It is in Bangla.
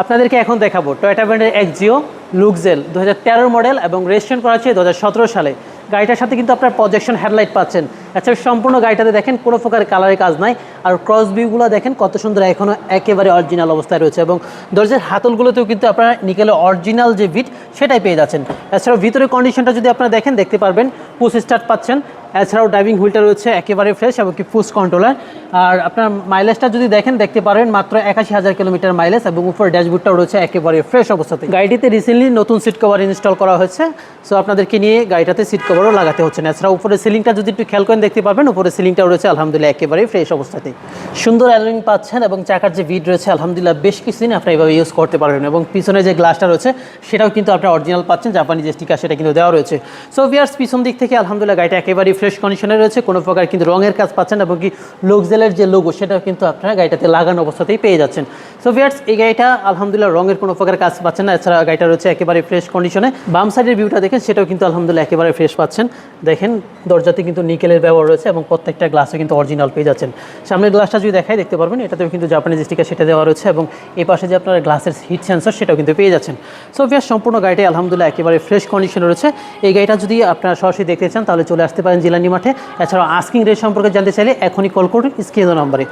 আপনাদেরকে এখন দেখাবো টয়োটা ব্র্যান্ডের এক্সিও লুকজেল দু হাজার মডেল এবং রেজিস্ট্রেশন করা হচ্ছে দু হাজার সতেরো সালে। গাড়িটার সাথে কিন্তু আপনার প্রজেকশন হেডলাইট পাচ্ছেন। এছাড়া সম্পূর্ণ গাড়িটাতে দেখেন কোনো প্রকার কালারের কাজ নাই। আর ক্রস ভিউগুলো দেখেন কত সুন্দর এখনও একেবারে অরিজিনাল অবস্থায় রয়েছে এবং দরজার হাতলগুলোতেও কিন্তু আপনারা নিকেলের অরিজিনাল যে ভিট সেটাই পেয়ে যাচ্ছেন। এছাড়াও ভিতরের কন্ডিশনটা যদি আপনারা দেখেন, দেখতে পারবেন পুশ স্টার্ট পাচ্ছেন। এছাড়াও ড্রাইভিং হুইলটা রয়েছে, একেবারে ফ্রেশ এবং কি ফুস কন্ট্রোলার আর আপনার মাইলেজটা যদি দেখেন, দেখতে পারেন মাত্র একাশি হাজার কিলোমিটার মাইলেজ এবং উপর ড্যাশবোর্ডটাও রয়েছে একেবারে ফ্রেশ অবস্থাতে গাড়িটিতে রিসেন্টলি নতুন সিট কভার ইনস্টল করা হয়েছে সো আপনাদেরকে নিয়ে গাড়িটাতে সিট কভারও লাগাতে হচ্ছে না। এছাড়া উপরে সিলিংটা যদি একটু খেয়াল করেন, দেখতে পারবেন উপরে সিলিংটাও রয়েছে, আলহামদুলিল্লাহ, একেবারে ফ্রেশ অবস্থাতে সুন্দর অ্যালোরিং পাচ্ছেন এবং চাকার যে ভিড রয়েছে, আলহামদুলিল্লাহ বেশ কিছুদিন আপনি এভাবে ইউজ করতে পারবেন এবং পিছনে যে গ্লাসটা রয়েছে, সেটাও কিন্তু আপনার অরিজিনাল পাচ্ছেন, জাপানি যে স্টিকার সেটা কিন্তু দেওয়া রয়েছে। সো ভিয়ার্স পিছন দিক থেকে আলহামদুলিল্লাহ গাড়িটা একেবারেই ফ্রেশ কন্ডিশনে রয়েছে, কোনো প্রকার কিন্তু রঙের কাজ পাচ্ছেন এবং কি লোকজেলের যে লোগো সেটাও কিন্তু আপনারা গাড়িটাতে লাগানো অবস্থাতেই পেয়ে যাচ্ছেন। সো ভিয়ার্স এই গাড়িটা আলহামদুলিল্লাহ রঙের কোনো প্রকার কাজ পাচ্ছেন না এছাড়া গাড়িটা রয়েছে একেবারে ফ্রেশ কন্ডিশনে বাম সাইডের ভিউটা দেখেন, সেটাও কিন্তু আলহামদুলিল্লাহ একেবারে ফ্রেশ পাচ্ছেন। দেখেন, দরজাতে কিন্তু নিকেলের ব্যবহার রয়েছে এবং প্রত্যেকটা গ্লাসে কিন্তু অরিজিনাল পেয়ে যাচ্ছেন। সামনের গ্লাসটা যদি দেখাই, দেখতে পারবেন, এটাতেও কিন্তু জাপানিজ স্টিকার সেটা দেওয়া রয়েছে এবং এই পাশে যে আপনার গ্লাসের হিট সেন্সর সেটাও কিন্তু পেয়ে যাচ্ছেন। সো ভিয়ার সম্পূর্ণ গাড়িটি আলহামদুলিল্লাহ একেবারে ফ্রেশ কন্ডিশনে রয়েছে। এই গাড়িটা যদি আপনারা সরাসরি দেখতে চান, তাহলে চলে আসতে পারেন জিলানি মাঠে। এছাড়াও আস্কিং রেট সম্পর্কে জানতে চাইলে এখনই কল করুন, স্ক্রিন নম্বরে।